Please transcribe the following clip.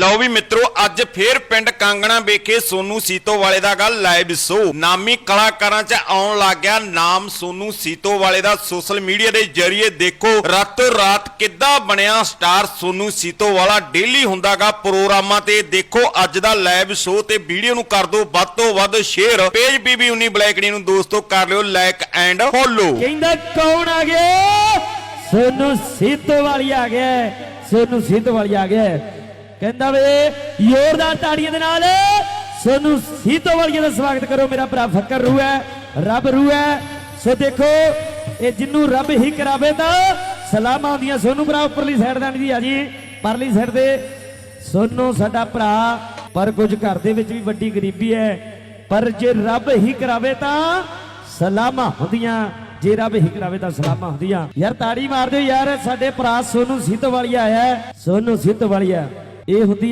ਲਓ ਵੀ ਮਿੱਤਰੋ, ਅੱਜ ਫੇਰ ਪਿੰਡ ਕਾਂਗਣਾ ਵੇਖੇ ਸੋਨੂ ਸੀਤੋ ਵਾਲੇ ਦਾ ਗੱਲ ਲਾਈਵ ਸ਼ੋ ਨਾਮੀ ਕਲਾਕਾਰਾਂ 'ਚ ਆਉਣ ਲੱਗ ਗਿਆ ਨਾਮ ਸੋਨੂ ਸੀਤੋ ਵਾਲੇ ਦਾ। ਸੋਸ਼ਲ ਮੀਡੀਆ ਦੇ ਜ਼ਰੀਏ ਦੇਖੋ ਰਾਤੋਂ ਰਾਤ ਕਿੱਦਾਂ ਬਣਿਆ ਸਟਾਰ ਸੋਨੂ ਸੀਤੋ ਵਾਲਾ ਡੇਲੀ ਹੁੰਦਾਗਾ ਪ੍ਰੋਗਰਾਮਾਂ ਤੇ। ਦੇਖੋ, ਅੱਜ ਦਾ ਲਾਈਵ ਸ਼ੋ ਤੇ ਵੀਡੀਓ ਨੂੰ ਕਰ ਦਿਓ, ਵੱਧ ਤੋਂ ਵੱਧ ਸ਼ੇਅਰ ਪੇਜ ਬੀਬੀ 19 ਬਲੈਕੜੀ ਨੂੰ ਦੋਸਤੋ, ਕਰ ਲਿਓ ਲਾਈਕ ਐਂਡ ਫੋਲੋ ਕਹਿੰਦਾ ਕੌਣ ਆ ਗਿਆ? ਸੋਨੂ ਸੀਤੋ ਵਾਲੀ ਆ ਗਿਆ। ਸੋਨੂ ਸੀਤੋ ਵਾਲੀ ਆ ਗਿਆ। ਕਹਿੰਦਾ ਵੇ ਜ਼ੋਰਦਾਰ ਤਾੜੀਆਂ ਦੇ ਨਾਲ ਸੋਨੂੰ ਸੀਤੋ ਵਾਲੀਆਂ ਦਾ ਸਵਾਗਤ ਕਰੋ, ਮੇਰਾ ਭਰਾ ਫਕਰ ਰੂ ਹੈ, ਰੱਬ ਰੂ ਹੈ। ਸੋ ਦੇਖੋ, ਇਹ ਜਿੰਨੂੰ ਰੱਬ ਹੀ ਕਰਾਵੇ ਤਾਂ ਸਲਾਮਾਂ ਹੁੰਦੀਆਂ ਸੋਨੂ ਭਰਾ ਉੱਪਰਲੀ ਸਾਈਡ ਦਾ ਨਹੀਂ ਆ ਜੀ, ਪਰਲੀ ਸਾਈਡ ਤੇ ਸੋਨੂ ਸਾਡਾ ਭਰਾ ਪਰ ਕੁਝ ਘਰ ਦੇ ਵਿੱਚ ਵੀ ਵੱਡੀ ਗਰੀਬੀ ਹੈ, ਪਰ ਜੇ ਰੱਬ ਹੀ ਕਰਾਵੇ ਤਾਂ ਸਲਾਮਾਂ ਹੁੰਦੀਆਂ, ਜੇ ਰੱਬ ਹੀ ਕਰਾਵੇ ਤਾਂ ਸਲਾਮਾਂ ਹੁੰਦੀਆਂ। ਯਾਰ ਤਾੜੀ ਮਾਰ ਦਿਓ ਯਾਰ, ਸਾਡੇ ਭਰਾ ਸੋਨੂੰ ਸਿੱਧ ਵਾਲੀਆ ਆਇਆ ਹੈ। ਸੋਨੂ ਸਿੱਧ ਵਾਲੀਆ ਇਹ ਹੁੰਦੀ